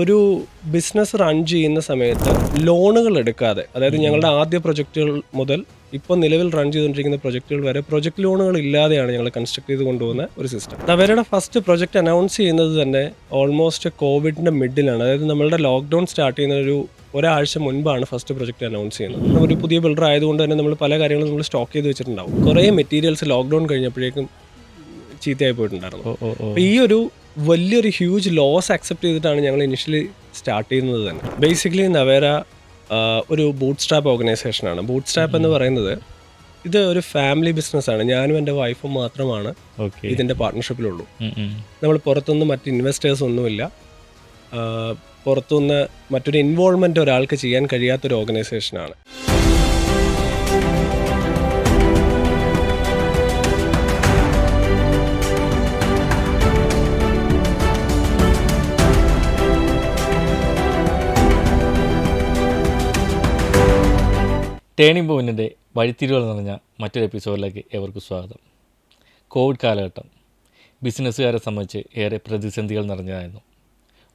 ഒരു business run ചെയ്യുന്ന സമയത്ത് ലോണുകൾ എടുക്കാതെ അതായത് ഞങ്ങളുടെ ആദ്യ പ്രൊജക്റ്റുകൾ മുതൽ ഇപ്പോൾ നിലവിൽ റൺ ചെയ്തുകൊണ്ടിരിക്കുന്ന പ്രൊജക്റ്റുകൾ വരെ പ്രൊജക്ട് ലോണുകൾ ഇല്ലാതെയാണ് ഞങ്ങൾ കൺസ്ട്രക്ട് ചെയ്ത് കൊണ്ടുപോകുന്ന ഒരു സിസ്റ്റം അവരുടെ ഫസ്റ്റ് പ്രൊജക്റ്റ് അനൗൺസ് ചെയ്യുന്നത് തന്നെ ഓൾമോസ്റ്റ് കോവിഡിന്റെ മിഡിലാണ് അതായത് നമ്മളുടെ ലോക്ക്ഡൗൺ സ്റ്റാർട്ട് ചെയ്യുന്ന ഒരു ഒരാഴ്ച മുൻപാണ് ഫസ്റ്റ് പ്രൊജക്റ്റ് അനൗൺസ് ചെയ്യുന്നത്. ഒരു പുതിയ ബിൽഡർ ആയതുകൊണ്ട് തന്നെ നമ്മൾ പല കാര്യങ്ങളും നമ്മൾ സ്റ്റോക്ക് ചെയ്ത് വെച്ചിട്ടുണ്ടാവും. കുറേ മെറ്റീരിയൽസ് ലോക്ക്ഡൗൺ കഴിഞ്ഞപ്പോഴേക്കും ചീത്തയായി പോയിട്ടുണ്ടായിരുന്നു. ഈ ഒരു വലിയൊരു ഹ്യൂജ് ലോസ് അക്സെപ്റ്റ് ചെയ്തിട്ടാണ് ഞങ്ങൾ ഇനിഷ്യലി സ്റ്റാർട്ട് ചെയ്യുന്നത് തന്നെ. ബേസിക്കലി നവേര ഒരു ബൂട്ട് സ്റ്റാപ്പ് ഓർഗനൈസേഷനാണ് ബൂട്ട് സ്റ്റാപ്പ് എന്ന് പറയുന്നത് ഇത് ഒരു ഫാമിലി ബിസിനസ്സാണ് ഞാനും എന്റെ വൈഫും മാത്രമാണ് ഇതിന്റെ പാർട്ട്ണർഷിപ്പിലുള്ളൂ. നമ്മൾ പുറത്തുനിന്ന് മറ്റ് ഇൻവെസ്റ്റേഴ്സ് ഒന്നുമില്ല. പുറത്തുനിന്ന് മറ്റൊരു ഇൻവോൾവ്മെന്റ് ഒരാൾക്ക് ചെയ്യാൻ കഴിയാത്തൊരു ഓർഗനൈസേഷനാണ് ടേണിംഗ് പോയിന്റിന്റെ വഴിത്തിരിവുകൾ നിറഞ്ഞ മറ്റൊരു എപ്പിസോഡിലേക്ക് ഏവർക്കും സ്വാഗതം. കോവിഡ് കാലഘട്ടം. ബിസിനസ്സുകാരെ സംബന്ധിച്ച് ഏറെ പ്രതിസന്ധികൾ നിറഞ്ഞതായിരുന്നു.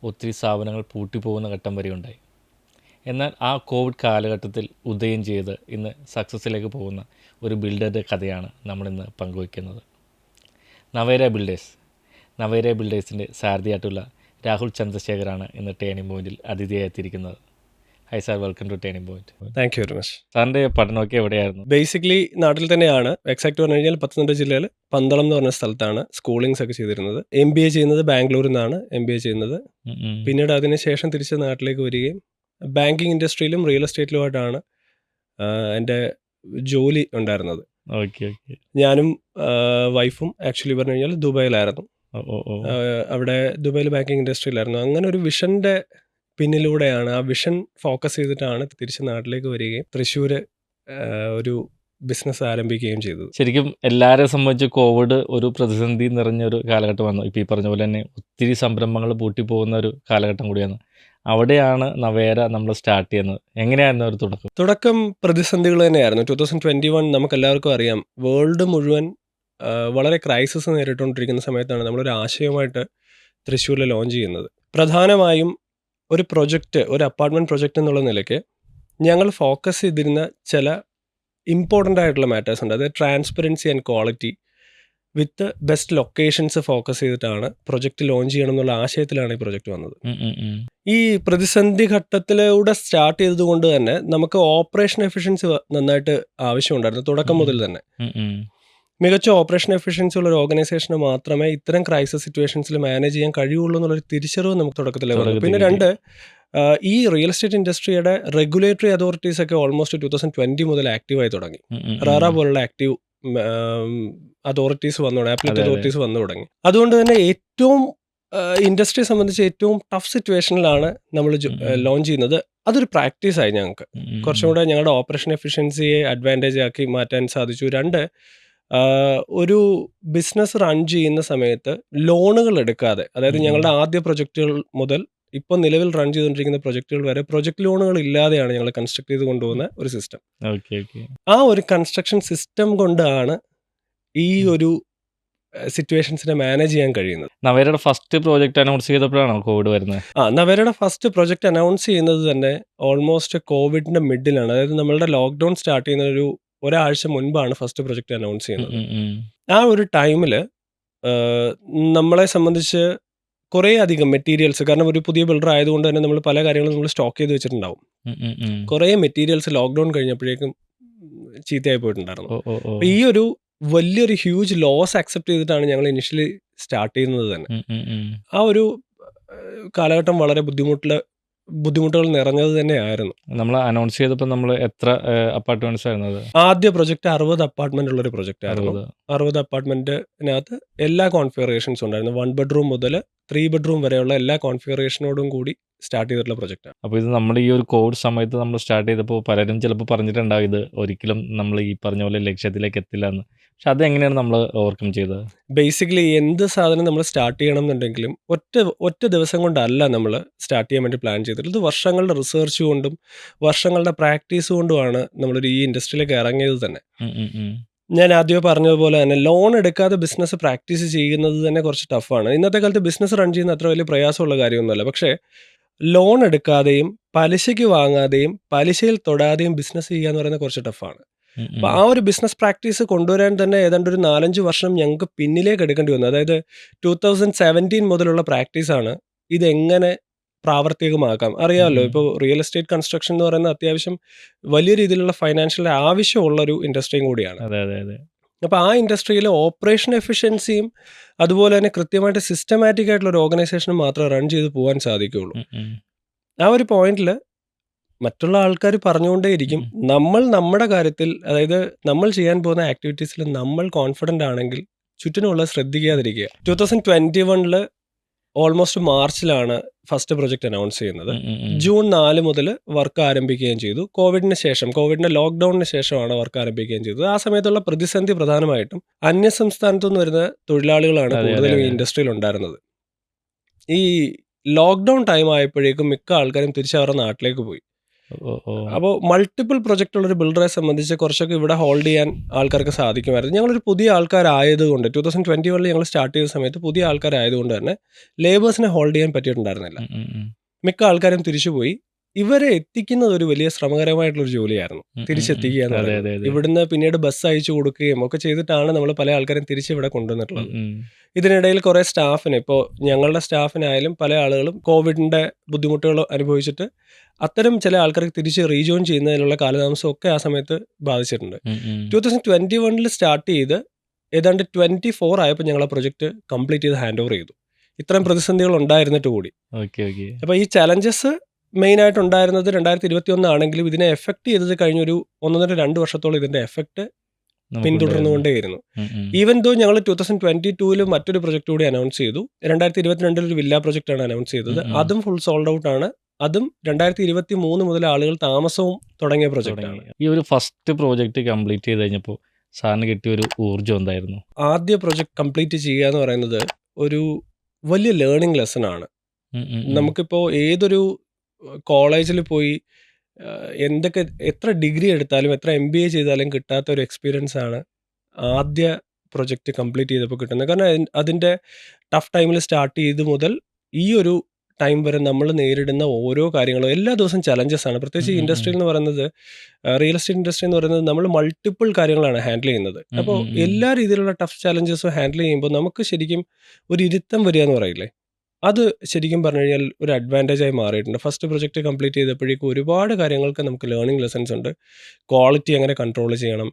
ഒത്തിരി സ്ഥാപനങ്ങൾ പൂട്ടിപ്പോകുന്ന ഘട്ടം വരെ ഉണ്ടായി. എന്നാൽ ആ കോവിഡ് കാലഘട്ടത്തിൽ ഉദയം ചെയ്ത് ഇന്ന് സക്സസ്സിലേക്ക് പോകുന്ന ഒരു ബിൽഡറുടെ കഥയാണ് നമ്മളിന്ന് പങ്കുവയ്ക്കുന്നത്. നവേര ബിൽഡേഴ്സ് നവേര ബിൽഡേഴ്സിന്റെ സാരഥിയായിട്ടുള്ള രാഹുൽ ചന്ദ്രശേഖറാണ് ഇന്ന് ടേണിംഗ് പോയിന്റിൽ അതിഥിയായി എത്തിയിരിക്കുന്നത്. Hi sir welcome to turning point thank you very much സാറിന്റെ പഠനമൊക്കെ എവിടെയായിരുന്നു? ബേസിക്കലി നാട്ടിൽ തന്നെയാണ്. എക്സാക്ട് പറഞ്ഞു കഴിഞ്ഞാൽ പത്തനംതിട്ട ജില്ലയിൽ പന്തളം എന്ന് പറഞ്ഞ സ്ഥലത്താണ് സ്കൂളിങ്സ് ഒക്കെ ചെയ്തിരുന്നത്. എം ബി എ ചെയ്യുന്നത് ബാംഗ്ലൂരിൽ നിന്നാണ് എം ബി എ ചെയ്യുന്നത്. പിന്നീട് അതിനുശേഷം തിരിച്ച് നാട്ടിലേക്ക് വരികയും ബാങ്കിങ് ഇൻഡസ്ട്രിയിലും റിയൽ എസ്റ്റേറ്റിലുമായിട്ടാണ് എന്റെ ജോലി ഉണ്ടായിരുന്നത്. ഞാനും വൈഫും ആക്ച്വലി പറഞ്ഞു കഴിഞ്ഞാൽ ദുബായിലായിരുന്നു. അവിടെ ദുബായിൽ ബാങ്കിങ് ഇൻഡസ്ട്രിയിലായിരുന്നു അങ്ങനെ ഒരു വിഷന്റെ പിന്നിലൂടെയാണ് ആ വിഷൻ ഫോക്കസ് ചെയ്തിട്ടാണ് തിരിച്ച് നാട്ടിലേക്ക് വരികയും തൃശ്ശൂർ ഒരു ബിസിനസ് ആരംഭിക്കുകയും ചെയ്തു ശരിക്കും എല്ലാവരെ സംബന്ധിച്ച് കോവിഡ് ഒരു പ്രതിസന്ധി നിറഞ്ഞ ഒരു വന്നു. ഇപ്പോൾ ഈ പറഞ്ഞ പോലെ തന്നെ ഒത്തിരി സംരംഭങ്ങൾ പൂട്ടിപ്പോകുന്ന ഒരു കാലഘട്ടം കൂടിയാണ്. അവിടെയാണ് നവേര നമ്മൾ സ്റ്റാർട്ട് ചെയ്യുന്നത്. എങ്ങനെയായിരുന്നു ഒരു തുടക്കം? തുടക്കം പ്രതിസന്ധികൾ തന്നെയായിരുന്നു. ടൂ തൗസൻഡ് ട്വന്റി വൺ നമുക്ക് എല്ലാവർക്കും അറിയാം. വേൾഡ് മുഴുവൻ വളരെ ക്രൈസിസ് നേരിട്ടുകൊണ്ടിരിക്കുന്ന സമയത്താണ് നമ്മളൊരു ആശയമായിട്ട് തൃശ്ശൂരിൽ ലോഞ്ച് ചെയ്യുന്നത്. പ്രധാനമായും ഒരു പ്രൊജക്റ്റ് ഒരു അപ്പാർട്ട്മെന്റ് പ്രൊജക്റ്റ് എന്നുള്ള നിലയ്ക്ക് ഞങ്ങൾ ഫോക്കസ് ചെയ്തിരുന്ന ചില ഇമ്പോർട്ടന്റ് ആയിട്ടുള്ള മാറ്റേഴ്സ് ഉണ്ട് അതായത് transparency and quality with best locations focus ചെയ്തിട്ടാണ് പ്രൊജക്റ്റ് ലോഞ്ച് ചെയ്യണം എന്നുള്ള ആശയത്തിലാണ് ഈ പ്രൊജക്റ്റ് വന്നത്. ഈ പ്രതിസന്ധി ഘട്ടത്തിലൂടെ സ്റ്റാർട്ട് ചെയ്തതുകൊണ്ട് തന്നെ നമുക്ക് ഓപ്പറേഷൻ എഫിഷ്യൻസി നന്നായിട്ട് ആവശ്യമുണ്ടായിരുന്നു തുടക്കം മുതൽ തന്നെ. മികച്ച ഓപ്പറേഷൻ എഫിഷ്യൻസി ഉള്ള ഒരു ഓർഗനൈസേഷന് മാത്രമേ ഇത്തരം ക്രൈസിസ് സിറ്റുവേഷൻസിൽ മാനേജ് ചെയ്യാൻ കഴിയുള്ളൂ എന്നുള്ളൊരു തിരിച്ചറിവ് നമുക്ക് തുടക്കത്തിൽ പിന്നെ രണ്ട് ഈ റിയൽ എസ്റ്റേറ്റ് ഇൻഡസ്ട്രിയുടെ റെഗുലേറ്ററി അതോറിറ്റീസ് ഒക്കെ ഓൾമോസ്റ്റ് ടൂ തൗസൻഡ് ട്വന്റി മുതൽ ആക്റ്റീവായി തുടങ്ങി. റാറ പോലുള്ള ആക്റ്റീവ് അതോറിറ്റീസ് വന്നു തുടങ്ങി അപ്ലറ്റ് അതെ, അതെ. അതോറിറ്റീസ് വന്നു തുടങ്ങി. അതുകൊണ്ട് തന്നെ ഏറ്റവും ഇൻഡസ്ട്രിയെ സംബന്ധിച്ച് ഏറ്റവും ടഫ് സിറ്റുവേഷനിലാണ് നമ്മൾ. ലോഞ്ച് ചെയ്യുന്നത്. അതൊരു പ്രാക്ടീസ് ആയി ഞങ്ങൾക്ക്. കുറച്ചും കൂടെ ഞങ്ങളുടെ ഓപ്പറേഷൻ എഫിഷ്യൻസിയെ അഡ്വാന്റേജ് ആക്കി മാറ്റാൻ സാധിച്ചു. രണ്ട് ഒരു ബിസിനസ് റൺ ചെയ്യുന്ന സമയത്ത് ലോണുകൾ എടുക്കാതെ അതായത് ഞങ്ങളുടെ ആദ്യ പ്രൊജക്റ്റുകൾ മുതൽ ഇപ്പോൾ നിലവിൽ റൺ ചെയ്തുകൊണ്ടിരിക്കുന്ന പ്രൊജക്റ്റുകൾ വരെ പ്രൊജക്ട് ലോണുകൾ ഇല്ലാതെയാണ് ഞങ്ങൾ കൺസ്ട്രക്ട് ചെയ്ത് കൊണ്ടുപോകുന്ന ഒരു സിസ്റ്റം ആ ഒരു കൺസ്ട്രക്ഷൻ സിസ്റ്റം കൊണ്ടാണ് ഈ ഒരു സിറ്റുവേഷൻസിനെ മാനേജ് ചെയ്യാൻ കഴിയുന്നത്. നവേരയുടെ ഫസ്റ്റ് പ്രോജക്റ്റ് അനൗൺസ് ചെയ്തപ്പോഴാണോ കോവിഡ് വരുന്നത്? ആ നവേരയുടെ ഫസ്റ്റ് പ്രോജക്റ്റ് അനൗൺസ് ചെയ്യുന്നത് തന്നെ ഓൾമോസ്റ്റ് കോവിഡിന്റെ മിഡിലാണ് അതായത് നമ്മളുടെ ലോക്ക്ഡൌൺ സ്റ്റാർട്ട് ചെയ്യുന്ന ഒരു ഒരാഴ്ച മുൻപാണ് ഫസ്റ്റ് പ്രൊജക്റ്റ് അനൗൺസ് ചെയ്യുന്നത്. ആ ഒരു ടൈമിൽ നമ്മളെ സംബന്ധിച്ച് കുറേ അധികം മെറ്റീരിയൽസ് കാരണം ഒരു പുതിയ ബിൽഡർ ആയതുകൊണ്ട് തന്നെ നമ്മൾ പല കാര്യങ്ങളും നമ്മൾ സ്റ്റോക്ക് ചെയ്ത് വെച്ചിട്ടുണ്ടാവും. കുറേ മെറ്റീരിയൽസ് ലോക്ക്ഡൗൺ കഴിഞ്ഞപ്പോഴേക്കും ചീത്തയായി പോയിട്ടുണ്ടായിരുന്നു ഈ ഒരു വലിയൊരു ഹ്യൂജ് ലോസ് അക്സെപ്റ്റ് ചെയ്തിട്ടാണ് ഞങ്ങൾ ഇനിഷ്യലി സ്റ്റാർട്ട് ചെയ്യുന്നത് തന്നെ. ആ ഒരു കാലഘട്ടം വളരെ ബുദ്ധിമുട്ടിൽ ബുദ്ധിമുട്ടുകൾ നിറഞ്ഞത് തന്നെയായിരുന്നു. നമ്മൾ അനൗൺസ് ചെയ്തപ്പോൾ നമ്മൾ എത്ര അപ്പാർട്ട്മെന്റ്സ് ആയിരുന്നു ആദ്യ പ്രൊജക്ട് അറുപത് അപ്പാർട്ട്മെന്റ് ഉള്ള ഒരു പ്രൊജക്റ്റ് ആയിരുന്നു. അറുപത്. അറുപത് അപ്പാർട്ട്മെന്റിനകത്ത് എല്ലാ കോൺഫിഗറേഷൻസും ഉണ്ടായിരുന്നു. വൺ ബെഡ്റൂം മുതൽ ത്രീ ബെഡ്റൂം വരെയുള്ള എല്ലാ കോൺഫിഗറേഷനോടും കൂടി സ്റ്റാർട്ട് ചെയ്തിട്ടുള്ള പ്രൊജക്റ്റാണ് അപ്പോൾ ഇത് നമ്മൾ ഈ ഒരു കോവിഡ് സമയത്ത് നമ്മൾ സ്റ്റാർട്ട് ചെയ്തപ്പോൾ പലരും ചിലപ്പോൾ പറഞ്ഞിട്ടുണ്ടാവും ഇത് ഒരിക്കലും നമ്മൾ ഈ പറഞ്ഞ പോലെ ലക്ഷ്യത്തിലേക്ക് എത്തില്ല എന്ന്. പക്ഷെ അത് എങ്ങനെയാണ് നമ്മൾ ഓവർകം ചെയ്തത്? ബേസിക്കലി എന്ത് സാധനം നമ്മൾ സ്റ്റാർട്ട് ചെയ്യണം എന്നുണ്ടെങ്കിലും ഒറ്റ ഒറ്റ ദിവസം കൊണ്ടല്ല നമ്മൾ സ്റ്റാർട്ട് ചെയ്യാൻ വേണ്ടി പ്ലാൻ ചെയ്തിട്ടുള്ളത്. ഇത് വർഷങ്ങളുടെ റിസർച്ച് കൊണ്ടും വർഷങ്ങളുടെ പ്രാക്ടീസ് കൊണ്ടുമാണ് നമ്മളൊരു ഈ ഇൻഡസ്ട്രിയിലേക്ക് ഇറങ്ങിയത് തന്നെ. ഞാൻ ആദ്യമേ പറഞ്ഞതുപോലെ തന്നെ ലോൺ എടുക്കാതെ ബിസിനസ് പ്രാക്ടീസ് ചെയ്യുന്നത് തന്നെ കുറച്ച് ടഫാണ് ഇന്നത്തെ കാലത്ത് ബിസിനസ് റൺ ചെയ്യുന്ന അത്ര വലിയ പ്രയാസമുള്ള കാര്യമൊന്നുമല്ല. പക്ഷേ ലോൺ എടുക്കാതെയും പലിശയ്ക്ക് വാങ്ങാതെയും പലിശയിൽ തൊടാതെയും ബിസിനസ് ചെയ്യുക എന്ന് പറയുന്നത് കുറച്ച് ടഫാണ് ഉം. ആ ഒരു ബിസിനസ് പ്രാക്ടീസ് കൊണ്ടുവരാൻ തന്നെ ഏതാണ്ട് ഒരു നാലഞ്ച് വർഷം ഞങ്ങൾക്ക് പിന്നിലേക്ക് എടുക്കേണ്ടി വന്നു. അതായത് ടൂ തൗസൻഡ് സെവന്റീൻ മുതലുള്ള പ്രാക്ടീസാണ് ഇതെങ്ങനെ പ്രാവർത്തികമാക്കാം? അറിയാമല്ലോ. ഇപ്പോൾ റിയൽ എസ്റ്റേറ്റ് കൺസ്ട്രക്ഷൻ എന്ന് പറയുന്നത് അത്യാവശ്യം വലിയ രീതിയിലുള്ള ഫൈനാൻഷ്യൽ ആവശ്യമുള്ള ഒരു ഇൻഡസ്ട്രിയും കൂടിയാണ്. അപ്പോൾ ആ ഇൻഡസ്ട്രിയിൽ ഓപ്പറേഷൻ എഫിഷ്യൻസിയും അതുപോലെ തന്നെ കൃത്യമായിട്ട് സിസ്റ്റമാറ്റിക് ആയിട്ടുള്ള ഒരു ഓർഗനൈസേഷനും മാത്രമേ റൺ ചെയ്ത് പോകാൻ സാധിക്കുകയുള്ളൂ. ആ ഒരു പോയിന്റിൽ മറ്റുള്ള ആൾക്കാർ പറഞ്ഞുകൊണ്ടേയിരിക്കും. നമ്മൾ നമ്മുടെ കാര്യത്തിൽ അതായത് നമ്മൾ ചെയ്യാൻ പോകുന്ന ആക്ടിവിറ്റീസിൽ നമ്മൾ കോൺഫിഡന്റ് ആണെങ്കിൽ ചുറ്റിനുള്ള ശ്രദ്ധിക്കാതിരിക്കുക ടു തൗസൻഡ് ട്വന്റി വണ്ണിൽ ഓൾമോസ്റ്റ് മാർച്ചിലാണ് ഫസ്റ്റ് പ്രൊജക്ട് അനൗൺസ് ചെയ്യുന്നത്. ജൂൺ നാല് മുതൽ വർക്ക് ആരംഭിക്കുകയും ചെയ്തു. കോവിഡിന് ശേഷം കോവിഡിന്റെ ലോക്ക്ഡൌണിന് ശേഷമാണ് വർക്ക് ആരംഭിക്കുകയും ചെയ്തത്. ആ സമയത്തുള്ള പ്രതിസന്ധി പ്രധാനമായിട്ടും അന്യ സംസ്ഥാനത്തു നിന്ന് വരുന്ന തൊഴിലാളികളാണ് കൂടുതലും ഈ ഇൻഡസ്ട്രിയിൽ ഉണ്ടായിരുന്നത്. ഈ ലോക്ക്ഡൌൺ ടൈം ആയപ്പോഴേക്കും മിക്ക ആൾക്കാരും തിരിച്ച് അവരുടെ നാട്ടിലേക്ക് പോയി. അപ്പോൾ മൾട്ടിപ്പിൾ പ്രൊജക്റ്റ് ഉള്ള ഒരു ബിൽഡറെ സംബന്ധിച്ച് കുറച്ചൊക്കെ ഇവിടെ ഹോൾഡ് ചെയ്യാൻ ആൾക്കാർക്ക് സാധിക്കുമായിരുന്നു. ഞങ്ങളൊരു പുതിയ ആൾക്കാരായതുകൊണ്ട് ടൂ തൗസൻഡ് ട്വന്റി വണ്ണിൽ ഞങ്ങൾ സ്റ്റാർട്ട് ചെയ്ത സമയത്ത് പുതിയ ആൾക്കാരായതുകൊണ്ട് തന്നെ ലേബേഴ്സിനെ ഹോൾഡ് ചെയ്യാൻ പറ്റിയിട്ടുണ്ടായിരുന്നില്ല. മിക്ക ആൾക്കാരും തിരിച്ചുപോയി. ഇവരെ എത്തിക്കുന്നത് ഒരു വലിയ ശ്രമകരമായിട്ടുള്ള ഒരു ജോലിയായിരുന്നു. തിരിച്ചെത്തിക്കുക എന്ന് പറയുന്നത്. ഇവിടുന്ന് പിന്നീട് ബസ് അയച്ചു കൊടുക്കുകയും ഒക്കെ ചെയ്തിട്ടാണ് നമ്മൾ പല ആൾക്കാരും തിരിച്ച് ഇവിടെ കൊണ്ടുവന്നിട്ടുള്ളത്. ഇതിനിടയിൽ കുറെ സ്റ്റാഫിന് ഇപ്പോൾ ഞങ്ങളുടെ സ്റ്റാഫിനായാലും പല ആളുകളും കോവിഡിന്റെ ബുദ്ധിമുട്ടുകൾ അനുഭവിച്ചിട്ട് അത്തരം ചില ആൾക്കാർക്ക് തിരിച്ച് റീജോയിൻ ചെയ്യുന്നതിനുള്ള കാലതാമസം ഒക്കെ ആ സമയത്ത് ബാധിച്ചിട്ടുണ്ട്. ടൂ തൗസൻഡ് ട്വന്റി വണ്ണിൽ സ്റ്റാർട്ട് ചെയ്ത് ഏതാണ്ട് ട്വന്റി ഫോർ ആയപ്പോൾ ഞങ്ങൾ ആ പ്രൊജക്ട് കംപ്ലീറ്റ് ചെയ്ത് ഹാൻഡ് ഓവർ ചെയ്തു. ഇത്രയും പ്രതിസന്ധികൾ ഉണ്ടായിരുന്നിട്ട് കൂടി. അപ്പൊ ഈ ചലഞ്ചസ് മെയിൻ ആയിട്ട് ഉണ്ടായിരുന്നത് രണ്ടായിരത്തി ഇരുപത്തി ഒന്നാണെങ്കിലും ഇതിനെ എഫക്ട് ചെയ്തത് കഴിഞ്ഞൊരു ഒന്നൊന്നര രണ്ട് വർഷത്തോളം ഇതിന്റെ എഫക്ട് പിന്തുടർന്നുകൊണ്ടേയിരുന്നു. ഈവൻ ദോ ഞങ്ങൾ ടൂ തൗസൻഡ് ട്വന്റി ടൂവിൽ മറ്റൊരു പ്രൊജക്ട് കൂടി അനൗൺസ് ചെയ്തു. രണ്ടായിരത്തി ഇരുപത്തിരണ്ടിൽ ഒരു വില്ല പ്രൊജക്ട് ആണ് അനൗൺസ് ചെയ്തത്. അതും ഫുൾ സോൾഡ് ഔട്ട് ആണ്. അതും രണ്ടായിരത്തി ഇരുപത്തി മൂന്ന് മുതൽ ആളുകൾ താമസവും തുടങ്ങിയ പ്രൊജക്ട് ആണ്. ഈ ഒരു ഫസ്റ്റ് പ്രോജക്റ്റ് കംപ്ലീറ്റ് ചെയ്ത് കഴിഞ്ഞപ്പോൾ സാറിന് കിട്ടിയ ഒരു ഊർജം എന്തായിരുന്നു? ആദ്യ പ്രൊജക്ട് കംപ്ലീറ്റ് ചെയ്യുക എന്ന് പറയുന്നത് ഒരു വലിയ ലേണിംഗ് ലെസൺ ആണ്. നമുക്കിപ്പോൾ ഏതൊരു കോളേജിൽ പോയി എന്തൊക്കെ എത്ര ഡിഗ്രി എടുത്താലും എത്ര എം ബി എ ചെയ്താലും കിട്ടാത്ത ഒരു എക്സ്പീരിയൻസ് ആണ് ആദ്യ പ്രൊജക്റ്റ് കംപ്ലീറ്റ് ചെയ്തപ്പോൾ കിട്ടുന്നത്. കാരണം അതിൻ- അതിന്റെ ടഫ് ടൈമിൽ സ്റ്റാർട്ട് ചെയ്ത് മുതൽ ഈ ഒരു ടൈം വരെ നമ്മൾ നേരിടുന്ന ഓരോ കാര്യങ്ങളും എല്ലാ ദിവസവും ചലഞ്ചസ് ആണ്. പ്രത്യേകിച്ച് ഇൻഡസ്ട്രി എന്ന് പറയുന്നത് റിയൽ എസ്റ്റേറ്റ് ഇൻഡസ്ട്രി എന്ന് പറയുന്നത് നമ്മൾ മൾട്ടിപ്പിൾ കാര്യങ്ങളാണ് ഹാൻഡിൽ ചെയ്യുന്നത്. അപ്പോൾ. എല്ലാ രീതിയിലുള്ള ടഫ് ചലഞ്ചസും ഹാൻഡിൽ ചെയ്യുമ്പോൾ നമുക്ക് ശരിക്കും ഒരു ഇരുത്തം വരിക എന്ന് പറയില്ലേ? അത് ശരിക്കും പറഞ്ഞു കഴിഞ്ഞാൽ ഒരു അഡ്വാന്റേജ് ആയി മാറിയിട്ടുണ്ട്. ഫസ്റ്റ് പ്രൊജക്റ്റ് കംപ്ലീറ്റ് ചെയ്തപ്പോഴേക്കും ഒരുപാട് കാര്യങ്ങൾക്ക് നമുക്ക് ലേണിംഗ് ലെസൺസ് ഉണ്ട്. ക്വാളിറ്റി എങ്ങനെ കൺട്രോൾ ചെയ്യണം.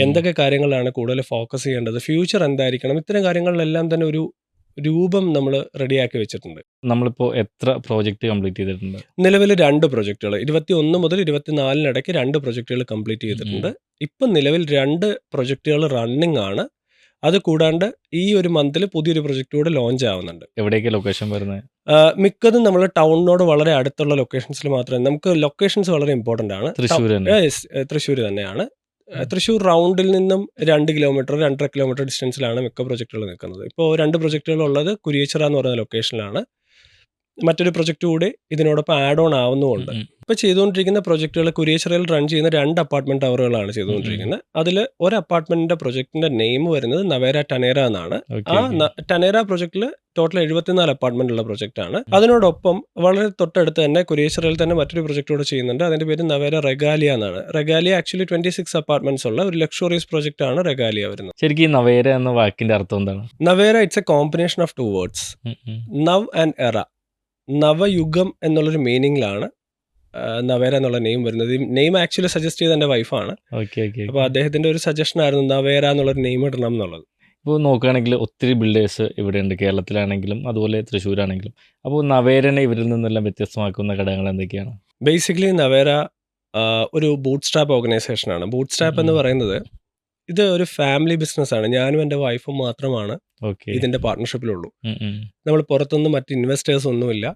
എന്തൊക്കെ കാര്യങ്ങളാണ് കൂടുതൽ ഫോക്കസ് ചെയ്യേണ്ടത്? ഫ്യൂച്ചർ എന്തായിരിക്കണം? ഇത്തരം കാര്യങ്ങളിലെല്ലാം തന്നെ ഒരു രൂപം നമ്മൾ റെഡിയാക്കി വെച്ചിട്ടുണ്ട്. നമ്മളിപ്പോൾ എത്ര പ്രോജക്റ്റ് കംപ്ലീറ്റ് ചെയ്തിട്ടുണ്ട്? നിലവിൽ രണ്ട് പ്രൊജക്റ്റുകൾ ഇരുപത്തി ഒന്ന് മുതൽ ഇരുപത്തിനാലിനിടയ്ക്ക് രണ്ട് പ്രൊജക്റ്റുകൾ കംപ്ലീറ്റ് ചെയ്തിട്ടുണ്ട്. ഇപ്പം നിലവിൽ രണ്ട് പ്രൊജക്റ്റുകൾ റണ്ണിങ് ആണ്. അത് കൂടാണ്ട് ഈ ഒരു മന്തിൽ പുതിയൊരു പ്രൊജക്റ്റ് കൂടെ ലോഞ്ച് ആവുന്നുണ്ട്. എവിടെയൊക്കെ ലൊക്കേഷൻ വരുന്നത്? മിക്കതും നമ്മൾ ടൗണിനോട് വളരെ അടുത്തുള്ള ലൊക്കേഷൻസിൽ മാത്രമേ നമുക്ക് ലൊക്കേഷൻസ് വളരെ ഇമ്പോർട്ടന്റ് ആണ്. തൃശ്ശൂർ തൃശ്ശൂർ തന്നെയാണ്. തൃശ്ശൂർ റൗണ്ടിൽ നിന്നും രണ്ട് കിലോമീറ്റർ രണ്ടര കിലോമീറ്റർ ഡിസ്റ്റൻസിലാണ് മിക്ക പ്രൊജക്റ്റുകൾ നിൽക്കുന്നത്. ഇപ്പോൾ രണ്ട് പ്രൊജക്റ്റുകൾ ഉള്ളത് കുരിയച്ചിറ എന്ന് പറയുന്ന ലൊക്കേഷനിലാണ് മറ്റൊരു പ്രൊജക്റ്റ് കൂടി ഇതിനോടൊപ്പം ആഡ് ഓൺ ആവുന്നുമുണ്ട്. ഉം. ചെയ്തുകൊണ്ടിരിക്കുന്ന പ്രൊജക്റ്റുകൾ കുരിയച്ചിറയിൽ റൺ ചെയ്യുന്ന രണ്ട് അപ്പാർട്ട്മെന്റ് ടവറുകളാണ് ചെയ്തുകൊണ്ടിരിക്കുന്നത്. അതിൽ ഒരു അപ്പാർട്ട്മെന്റിന്റെ പ്രൊജക്ടിന്റെ നെയിം വരുന്നത് നവേര ടനേര എന്നാണ്. ആ. ടനേര പ്രൊജക്ടിൽ ടോട്ടൽ എഴുപത്തിനാല് അപ്പാർട്ട്മെന്റ് ഉള്ള പ്രൊജക്ട് ആണ് അതിനോടൊപ്പം വളരെ തൊട്ടടുത്ത് തന്നെ കുരിയേശ്വരയിൽ തന്നെ മറ്റൊരു പ്രൊജക്ട് കൂടെ ചെയ്യുന്നുണ്ട്. അതിന്റെ പേര് നവേര റെഗാലിയ എന്നാണ്. Regalia actually twenty six apartments ഉള്ള ഒരു ലക്ഷറീസ് പ്രൊജക്ട് ആണ് റെഗാലിയ വരുന്നത്. ശരിക്കും നവേര എന്ന വാക്കിന്റെ അർത്ഥം എന്താണ്? Navera it's a combination of two words. Nav and era Navayugam എന്നുള്ളൊരു മീനിങ്ങിലാണ് നവേര എന്നുള്ള നെയിം വരുന്നത്. ഈ നെയിം ആക്ച്വലി സജസ്റ്റ് ചെയ്ത എന്റെ വൈഫാണ് ഓക്കെ ഓക്കെ അപ്പോൾ അദ്ദേഹത്തിന്റെ ഒരു സജഷൻ ആയിരുന്നു നവേര എന്നുള്ളൊരു നെയിം ഇടണം എന്നുള്ളത്. ഇപ്പോൾ നോക്കുകയാണെങ്കിൽ ഒത്തിരി ബിൽഡേഴ്സ് ഇവിടെയുണ്ട്. കേരളത്തിലാണെങ്കിലും അതുപോലെ തൃശ്ശൂരാണെങ്കിലും. അപ്പോൾ നവേരനെ ഇവരിൽ നിന്നെല്ലാം വ്യത്യസ്തമാക്കുന്ന ഘടകങ്ങൾ എന്തൊക്കെയാണ്? ബേസിക്കലി നവേര ഒരു ബൂട്ട് സ്റ്റാപ്പ് ഓർഗനൈസേഷനാണ് ബൂട്ട് സ്റ്റാപ്പ് എന്ന് പറയുന്നത് ഇത് ഒരു ഫാമിലി ബിസിനസ് ആണ്. ഞാനും എന്റെ വൈഫും മാത്രമാണ് ഇതിന്റെ പാർട്ട്ണർഷിപ്പിലുള്ളൂ. നമ്മൾ പുറത്തുനിന്ന് മറ്റ് ഇൻവെസ്റ്റേഴ്സ് ഒന്നുമില്ല.